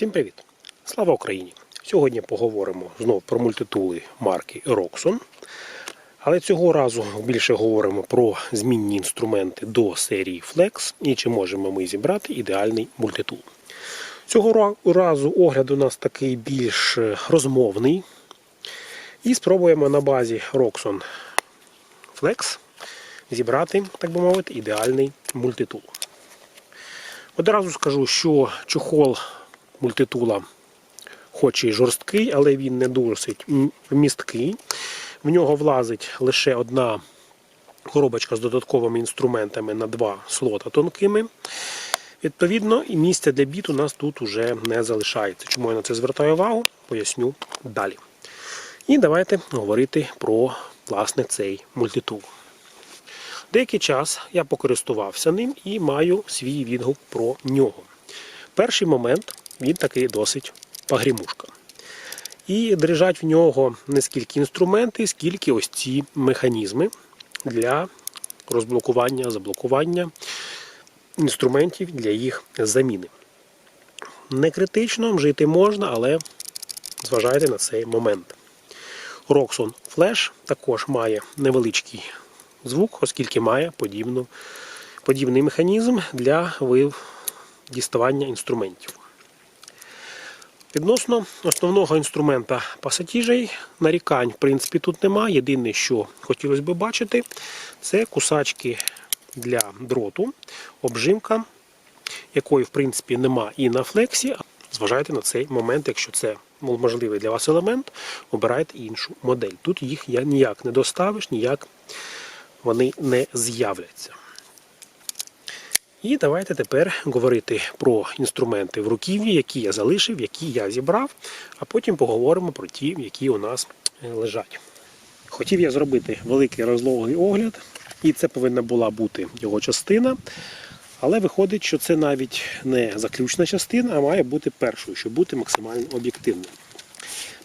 Всім привіт! Слава Україні! Сьогодні поговоримо знову про мультитули марки Roxon. Але цього разу більше говоримо про змінні інструменти до серії Flex і чи можемо ми зібрати ідеальний мультитул. Цього разу огляд у нас такий більш е, розмовний. І спробуємо на базі Roxon Flex зібрати, так би мовити, ідеальний мультитул. Одразу скажу, що чохол мультитула хоч і жорсткий, але він не досить м- вмісткий. В нього влазить лише одна коробочка з додатковими інструментами на два слота тонкими. Відповідно, і місця для біт у нас тут уже не залишається. Чому я на це звертаю увагу, поясню далі. І давайте говорити про власне цей мультитул. Деякий час я покористувався ним і маю свій відгук про нього. Перший момент він такий досить пагрімушка. І дрижать в нього не скільки інструменти, скільки ось ці механізми для розблокування, заблокування інструментів для їх заміни. Не критично жити можна, але зважайте на цей момент. Roxon Flash також має невеличкий звук, оскільки має подібну, подібний механізм для ви- діставання інструментів. Відносно основного інструмента пасатіжей, нарікань, в принципі, тут немає. Єдине, що хотілося б бачити, це кусачки для дроту, обжимка, якої, в принципі, нема і на флексі. Зважайте на цей момент, якщо це можливий для вас елемент, обирайте іншу модель. Тут їх ніяк не доставиш, ніяк вони не з'являться. І давайте тепер говорити про інструменти в руків'ї, які я залишив, які я зібрав, а потім поговоримо про ті, які у нас е, лежать. Хотів я зробити великий розлогий огляд, і це повинна була бути його частина. Але виходить, що це навіть не заключна частина, а має бути першою, щоб бути максимально об'єктивним.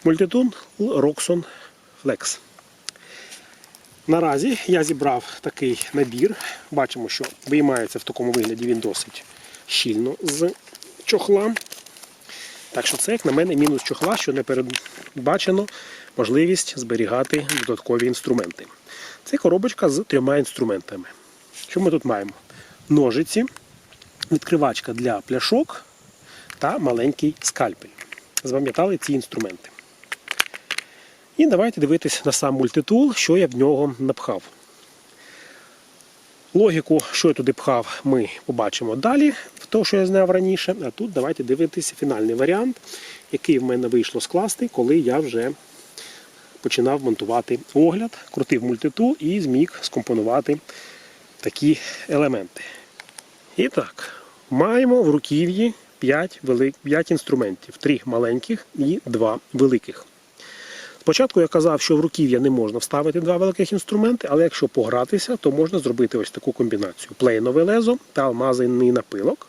Мультитун Roxon Flex. Наразі я зібрав такий набір. Бачимо, що виймається в такому вигляді він досить щільно з чохла. Так що це, як на мене, мінус чохла, що не передбачено можливість зберігати додаткові інструменти. Це коробочка з трьома інструментами. Що ми тут маємо? Ножиці, відкривачка для пляшок та маленький скальпель. Запам'ятали ці інструменти. І давайте дивитись на сам мультитул, що я в нього напхав. Логіку, що я туди пхав, ми побачимо далі, те, що я знав раніше. А тут давайте дивитися фінальний варіант, який в мене вийшло скласти, коли я вже починав монтувати огляд, крутив мультитул і зміг скомпонувати такі елементи. І так, маємо в руків'ї 5, велик... 5 інструментів: 3 маленьких і 2 великих. Спочатку я казав, що в руків'я не можна вставити два великих інструменти, але якщо погратися, то можна зробити ось таку комбінацію: плейнове лезо та алмазний напилок.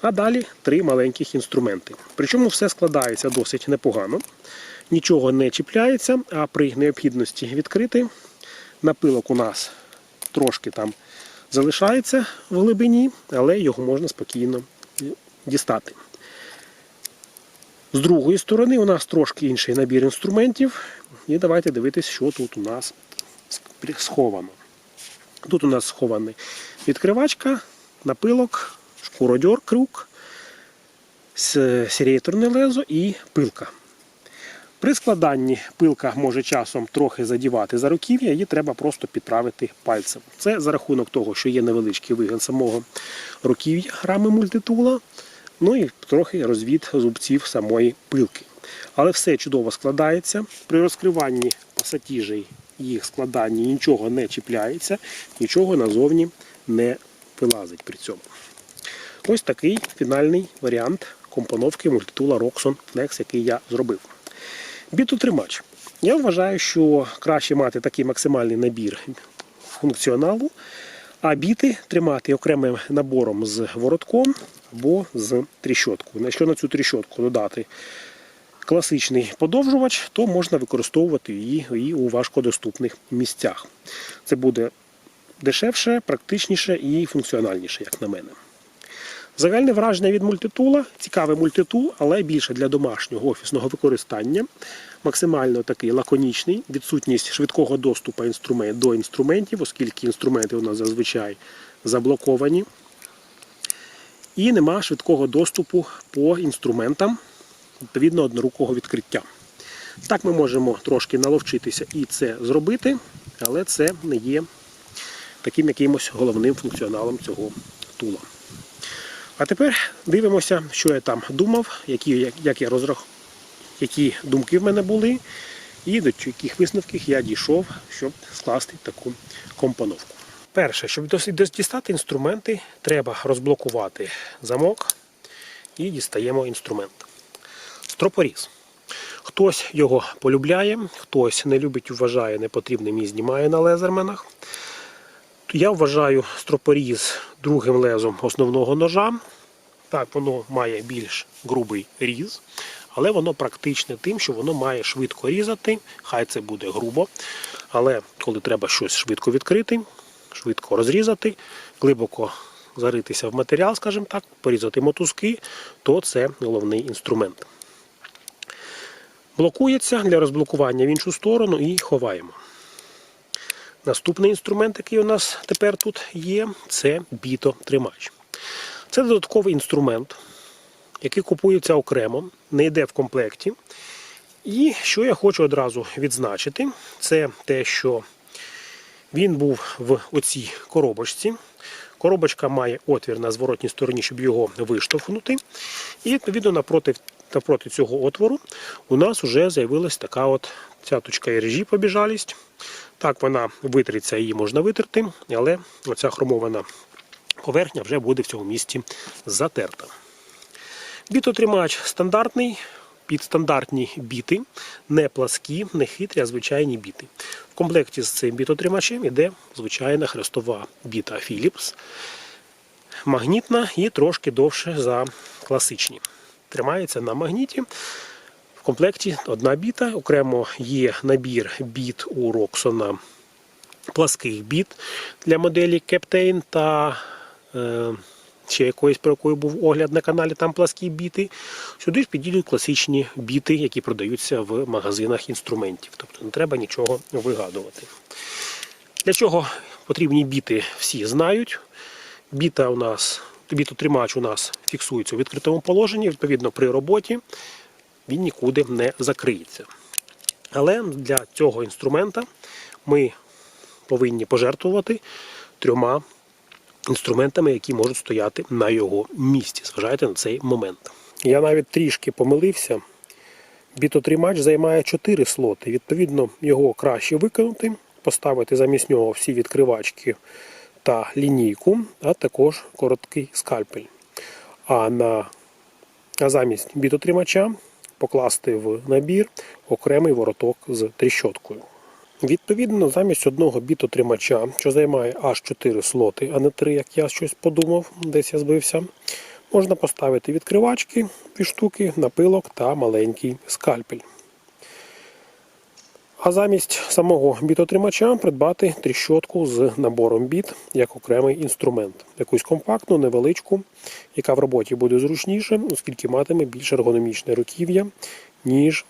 А далі три маленьких інструменти. Причому все складається досить непогано, нічого не чіпляється, а при необхідності відкрити напилок у нас трошки там залишається в глибині, але його можна спокійно дістати. З другої сторони у нас трошки інший набір інструментів. І давайте дивитись, що тут у нас сховано. Тут у нас схований відкривачка, напилок, шкуродьор, крюк, серієторне лезо і пилка. При складанні пилка може часом трохи задівати за руків'я, її треба просто підправити пальцем. Це за рахунок того, що є невеличкий вигін самого руків'я рами мультитула, ну і трохи розвід зубців самої пилки. Але все чудово складається. При розкриванні пасатіжей їх складанні нічого не чіпляється, нічого назовні не вилазить при цьому. Ось такий фінальний варіант компоновки мультитула Roxon Flex, який я зробив. Бітотримач. Я вважаю, що краще мати такий максимальний набір функціоналу, а біти тримати окремим набором з воротком або з тріщоткою. Якщо на цю тріщотку додати класичний подовжувач, то можна використовувати її і у важкодоступних місцях. Це буде дешевше, практичніше і функціональніше, як на мене. Загальне враження від мультитула цікавий мультитул, але більше для домашнього офісного використання. Максимально такий лаконічний, відсутність швидкого доступу до інструментів, оскільки інструменти у нас зазвичай заблоковані. І нема швидкого доступу по інструментам, відповідно однорукого відкриття. Так ми можемо трошки наловчитися і це зробити, але це не є таким якимось головним функціоналом цього тула. А тепер дивимося, що я там думав, які, як, я розрах... які думки в мене були, і до яких висновків я дійшов, щоб скласти таку компоновку. Перше, щоб дістати інструменти, треба розблокувати замок і дістаємо інструмент. Стропоріз. Хтось його полюбляє, хтось не любить, вважає непотрібним і знімає на лезерменах. Я вважаю стропоріз другим лезом основного ножа. Так, воно має більш грубий різ, але воно практичне тим, що воно має швидко різати. Хай це буде грубо. Але коли треба щось швидко відкрити, швидко розрізати, глибоко заритися в матеріал, скажімо так, порізати мотузки, то це головний інструмент. Блокується для розблокування в іншу сторону і ховаємо. Наступний інструмент, який у нас тепер тут є, це біто-тримач. Це додатковий інструмент, який купується окремо, не йде в комплекті. І що я хочу одразу відзначити, це те, що він був в оцій коробочці. Коробочка має отвір на зворотній стороні, щоб його виштовхнути. І відповідно напроти, напроти цього отвору у нас вже з'явилась така от цяточка іржі побіжалість. Так вона витриться, її можна витерти, але оця хромована поверхня вже буде в цьому місці затерта. Бітотримач стандартний, під стандартні біти, не пласкі, не хитрі, а звичайні біти. В комплекті з цим бітотримачем йде звичайна хрестова біта Philips, магнітна і трошки довше за класичні. Тримається на магніті. В комплекті одна біта, окремо є набір біт у Роксона пласких біт для моделі Captain та е, ще якоїсь, про якої був огляд на каналі, там пласкі біти. Сюди ж підійдуть класичні біти, які продаються в магазинах інструментів. Тобто не треба нічого вигадувати. Для чого потрібні біти всі знають. Біта у нас, бітотримач у нас фіксується у відкритому положенні, відповідно, при роботі він нікуди не закриється. Але для цього інструмента ми повинні пожертвувати трьома інструментами, які можуть стояти на його місці. Зважайте на цей момент. Я навіть трішки помилився. Бітотримач займає 4 слоти. Відповідно, його краще викинути, поставити замість нього всі відкривачки та лінійку, а також короткий скальпель. А на а замість бітотримача покласти в набір окремий вороток з тріщоткою. Відповідно, замість одного бітотримача, що займає аж 4 слоти, а не 3, як я щось подумав, десь я збився, можна поставити відкривачки, дві штуки, напилок та маленький скальпель. А замість самого бітотримача придбати тріщотку з набором біт як окремий інструмент. Якусь компактну, невеличку, яка в роботі буде зручніше, оскільки матиме більш ергономічне руків'я, ніж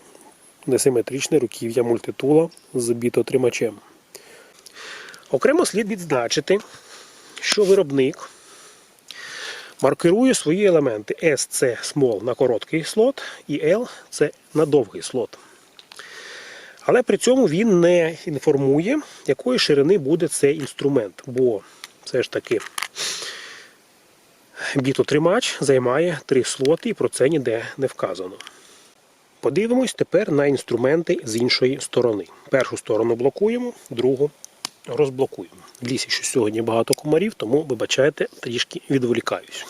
несиметричне руків'я мультитула з бітотримачем. Окремо слід відзначити, що виробник маркирує свої елементи S це small на короткий слот і L це на довгий слот. Але при цьому він не інформує, якої ширини буде цей інструмент, бо все ж таки бітотримач займає три слоти і про це ніде не вказано. Подивимось тепер на інструменти з іншої сторони. Першу сторону блокуємо, другу розблокуємо. В лісі що сьогодні багато комарів, тому, вибачайте, трішки відволікаюсь.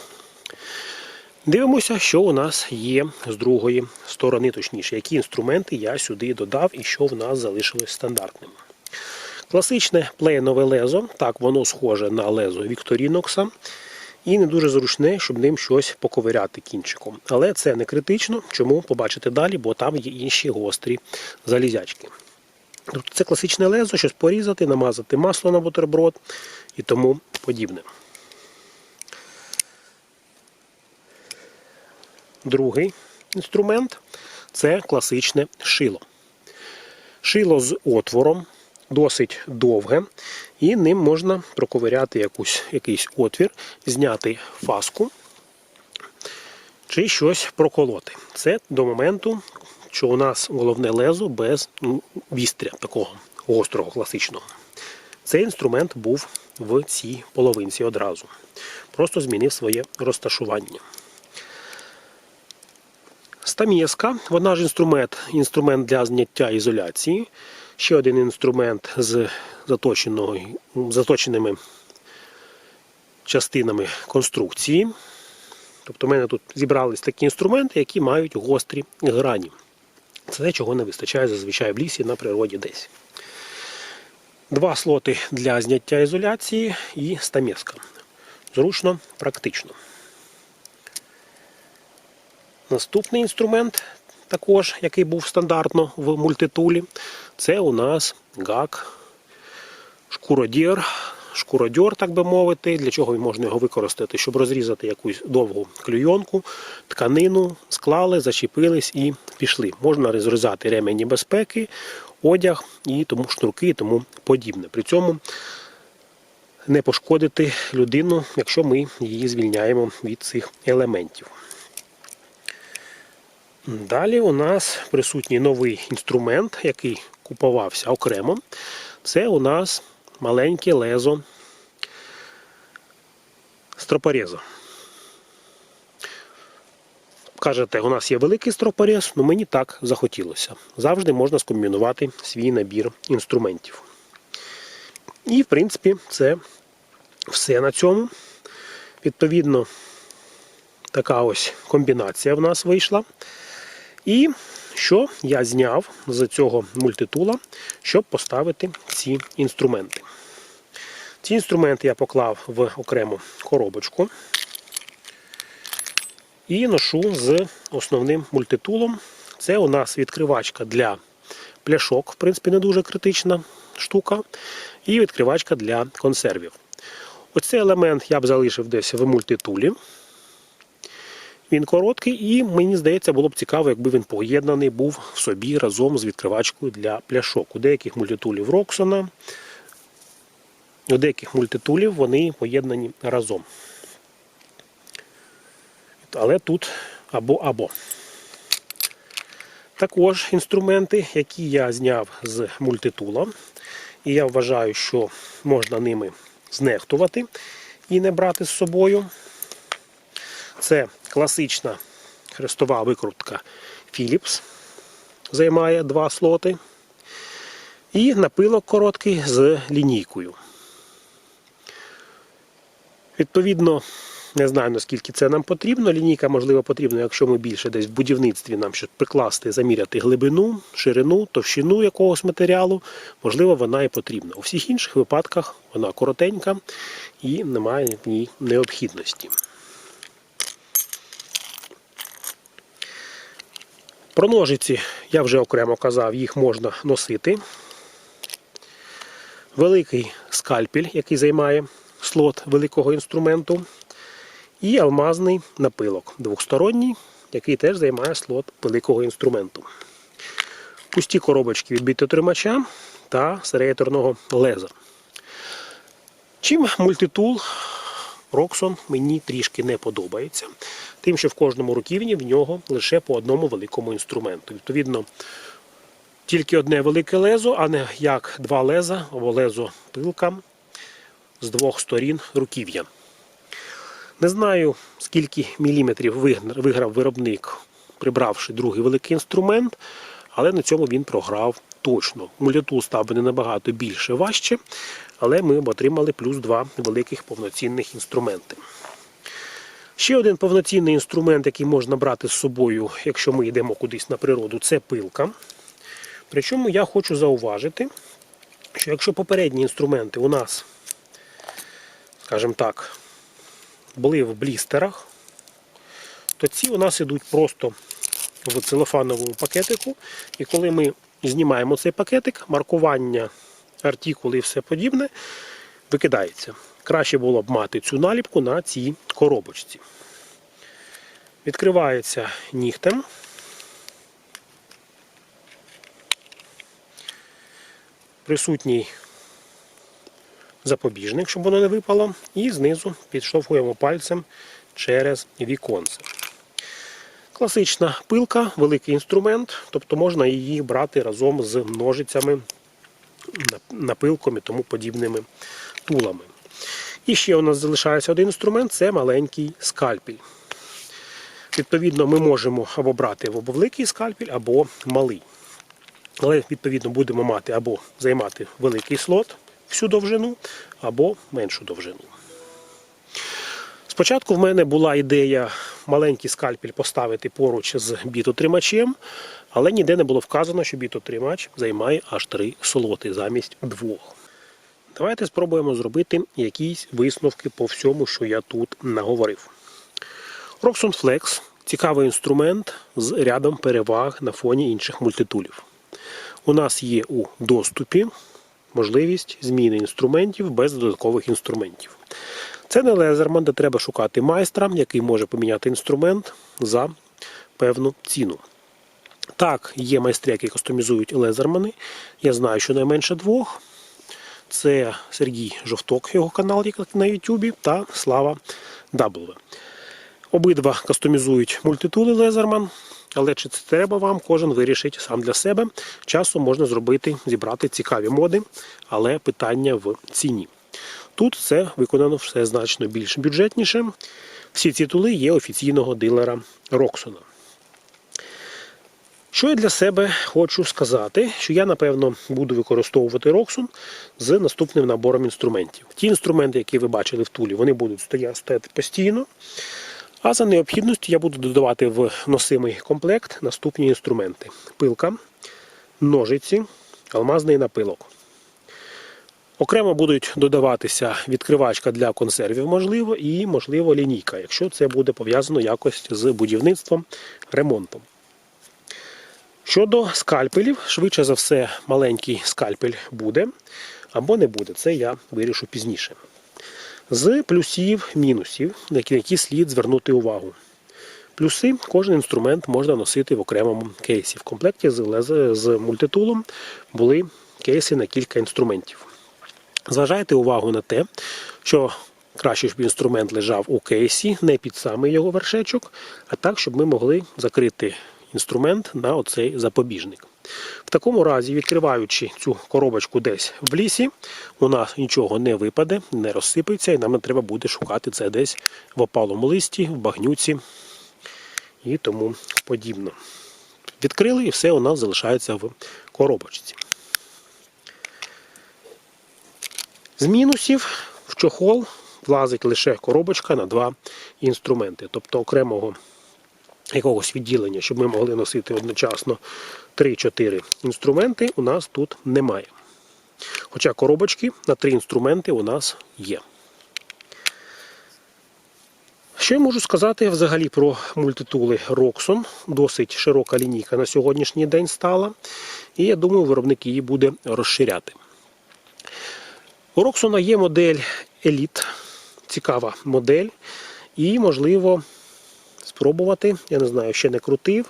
Дивимося, що у нас є з другої сторони, точніше, які інструменти я сюди додав і що в нас залишилось стандартним. Класичне плейнове лезо, так, воно схоже на лезо Вікторінокса. І не дуже зручне, щоб ним щось поковиряти кінчиком. Але це не критично, чому побачите далі, бо там є інші гострі залізячки. Тобто це класичне лезо, щось порізати, намазати масло на бутерброд і тому подібне. другий інструмент це класичне шило. Шило з отвором, досить довге, і ним можна проковиряти якусь, якийсь отвір, зняти фаску чи щось проколоти. Це до моменту, що у нас головне лезо без ну, вістря такого гострого, класичного. Цей інструмент був в цій половинці одразу. Просто змінив своє розташування. Стамєска, вона ж інструмент, інструмент для зняття ізоляції. Ще один інструмент з заточеними частинами конструкції. Тобто в мене тут зібрались такі інструменти, які мають гострі грані. Це те, чого не вистачає зазвичай в лісі на природі десь. Два слоти для зняття ізоляції і стамеска. Зручно, практично. Наступний інструмент, також, який був стандартно в мультитулі, це у нас гак шкуродір. Шкуродьор, так би мовити, для чого можна його використати, щоб розрізати якусь довгу клюйонку, тканину, склали, зачепились і пішли. Можна розрізати ремені безпеки, одяг і тому шнурки і тому подібне. При цьому не пошкодити людину, якщо ми її звільняємо від цих елементів. Далі у нас присутній новий інструмент, який купувався окремо. Це у нас маленьке лезо стропореза. Кажете, у нас є великий стропорез, але мені так захотілося. Завжди можна скомбінувати свій набір інструментів. І, в принципі, це все на цьому. Відповідно, така ось комбінація в нас вийшла. І що я зняв з цього мультитула, щоб поставити ці інструменти. Ці інструменти я поклав в окрему коробочку і ношу з основним мультитулом. Це у нас відкривачка для пляшок, в принципі, не дуже критична штука, і відкривачка для консервів. Оцей елемент я б залишив десь в мультитулі. Він короткий, і мені здається, було б цікаво, якби він поєднаний був в собі разом з відкривачкою для пляшок. У деяких мультитулів Роксона, у деяких мультитулів вони поєднані разом. Але тут або-або. Також інструменти, які я зняв з мультитула. І я вважаю, що можна ними знехтувати і не брати з собою. Це класична хрестова викрутка Philips, займає два слоти. І напилок короткий з лінійкою. Відповідно, не знаю наскільки це нам потрібно. Лінійка, можливо, потрібна, якщо ми більше десь в будівництві нам щось прикласти, заміряти глибину, ширину, товщину якогось матеріалу, можливо, вона і потрібна. У всіх інших випадках вона коротенька і немає в ній необхідності. Про ножиці я вже окремо казав, їх можна носити. Великий скальпель, який займає слот великого інструменту. І алмазний напилок двохсторонній, який теж займає слот великого інструменту. Пусті коробочки від бітотримача та сереєторного леза. Чим мультитул Roxxon мені трішки не подобається. Тим, що в кожному руківні в нього лише по одному великому інструменту. Відповідно, тільки одне велике лезо, а не як два леза або лезо пилка з двох сторін руків'я. Не знаю, скільки міліметрів виграв виробник, прибравши другий великий інструмент, але на цьому він програв точно. Мулятул став би набагато більше важче, але ми отримали плюс два великих повноцінних інструменти. Ще один повноцінний інструмент, який можна брати з собою, якщо ми йдемо кудись на природу, це пилка. Причому я хочу зауважити, що якщо попередні інструменти у нас, скажімо так, були в блістерах, то ці у нас йдуть просто в целофановому пакетику. І коли ми знімаємо цей пакетик, маркування, артикули і все подібне викидається. Краще було б мати цю наліпку на цій коробочці. Відкривається нігтем. Присутній запобіжник, щоб воно не випало, і знизу підштовхуємо пальцем через віконце. Класична пилка, великий інструмент, тобто можна її брати разом з ножицями, напилком і тому подібними тулами. І ще у нас залишається один інструмент це маленький скальпель. Відповідно, ми можемо або брати або великий скальпель, або малий. Але, відповідно, будемо мати або займати великий слот всю довжину, або меншу довжину. Спочатку в мене була ідея маленький скальпель поставити поруч з бітотримачем, але ніде не було вказано, що бітотримач займає аж три слоти замість двох. Давайте спробуємо зробити якісь висновки по всьому, що я тут наговорив. Roxon Flex цікавий інструмент з рядом переваг на фоні інших мультитулів. У нас є у доступі можливість зміни інструментів без додаткових інструментів. Це не лезерман, де треба шукати майстра, який може поміняти інструмент за певну ціну. Так, є майстри, які кастомізують лезермани. Я знаю, що найменше двох. Це Сергій Жовток, його канал на Ютубі, та Слава W. Обидва кастомізують мультитули Лезерман, але чи це треба вам, кожен вирішить сам для себе. Часом можна зробити, зібрати цікаві моди, але питання в ціні. Тут це виконано все значно більш бюджетніше. Всі ці тули є офіційного дилера Роксона. Що я для себе хочу сказати, що я, напевно, буду використовувати Роксон з наступним набором інструментів. Ті інструменти, які ви бачили в тулі, вони будуть стояти постійно. А за необхідністю я буду додавати в носимий комплект наступні інструменти: пилка, ножиці, алмазний напилок. Окремо будуть додаватися відкривачка для консервів, можливо, і, можливо, лінійка, якщо це буде пов'язано якось з будівництвом, ремонтом. Щодо скальпелів, швидше за все, маленький скальпель буде або не буде. Це я вирішу пізніше. З плюсів, мінусів, на які слід звернути увагу. Плюси кожен інструмент можна носити в окремому кейсі. В комплекті з, мультитулом були кейси на кілька інструментів. Зважайте увагу на те, що краще, щоб інструмент лежав у кейсі, не під самий його вершечок, а так, щоб ми могли закрити інструмент на оцей запобіжник. В такому разі, відкриваючи цю коробочку десь в лісі, у нас нічого не випаде, не розсипеться, і нам не треба буде шукати це десь в опалому листі, в багнюці і тому подібно. Відкрили і все у нас залишається в коробочці. З мінусів в чохол влазить лише коробочка на два інструменти, тобто окремого якогось відділення, щоб ми могли носити одночасно 3-4 інструменти, у нас тут немає. Хоча коробочки на три інструменти у нас є. Що я можу сказати взагалі про мультитули Roxon? Досить широка лінійка на сьогоднішній день стала, і я думаю, виробник її буде розширяти. У Roxon є модель Elite, цікава модель, і, можливо, спробувати, я не знаю, ще не крутив,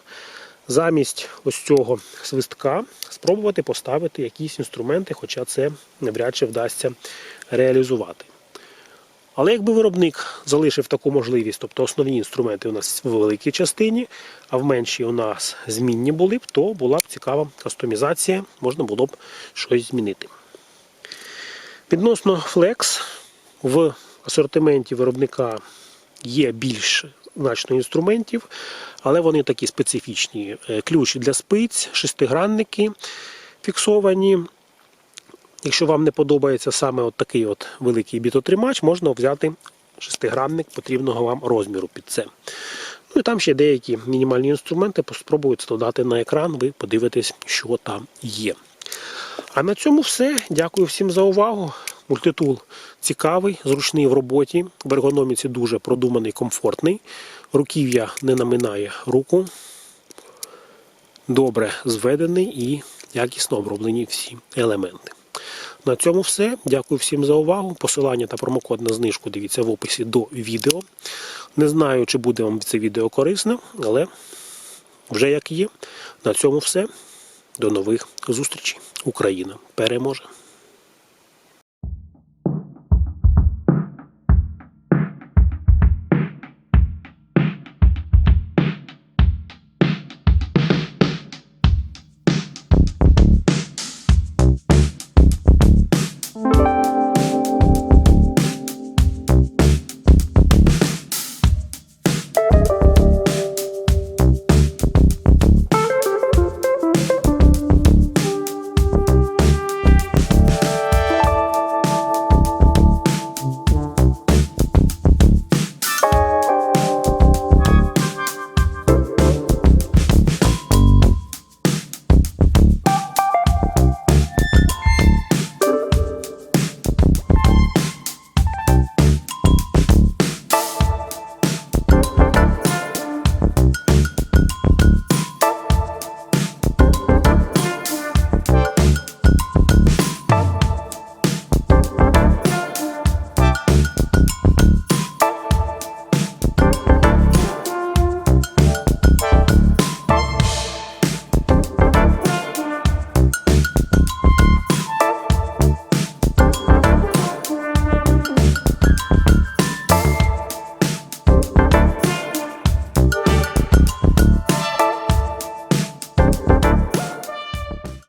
замість ось цього свистка спробувати поставити якісь інструменти, хоча це навряд чи вдасться реалізувати. Але якби виробник залишив таку можливість, тобто основні інструменти у нас в великій частині, а в меншій у нас змінні були б, то була б цікава кастомізація, можна було б щось змінити. Відносно Flex в асортименті виробника є більш значно інструментів, але вони такі специфічні. Е, Ключ для спиць, шестигранники фіксовані. Якщо вам не подобається саме от такий от великий бітотримач, можна взяти шестигранник потрібного вам розміру під це. Ну і там ще деякі мінімальні інструменти, спробуйте додати на екран, ви подивитесь, що там є. А на цьому все. Дякую всім за увагу. Мультитул цікавий, зручний в роботі, в ергономіці дуже продуманий, комфортний. Руків'я не наминає руку. Добре зведений і якісно оброблені всі елементи. На цьому все. Дякую всім за увагу. Посилання та промокод на знижку дивіться в описі до відео. Не знаю, чи буде вам це відео корисне, але вже як є. На цьому все. До нових зустрічей. Україна переможе!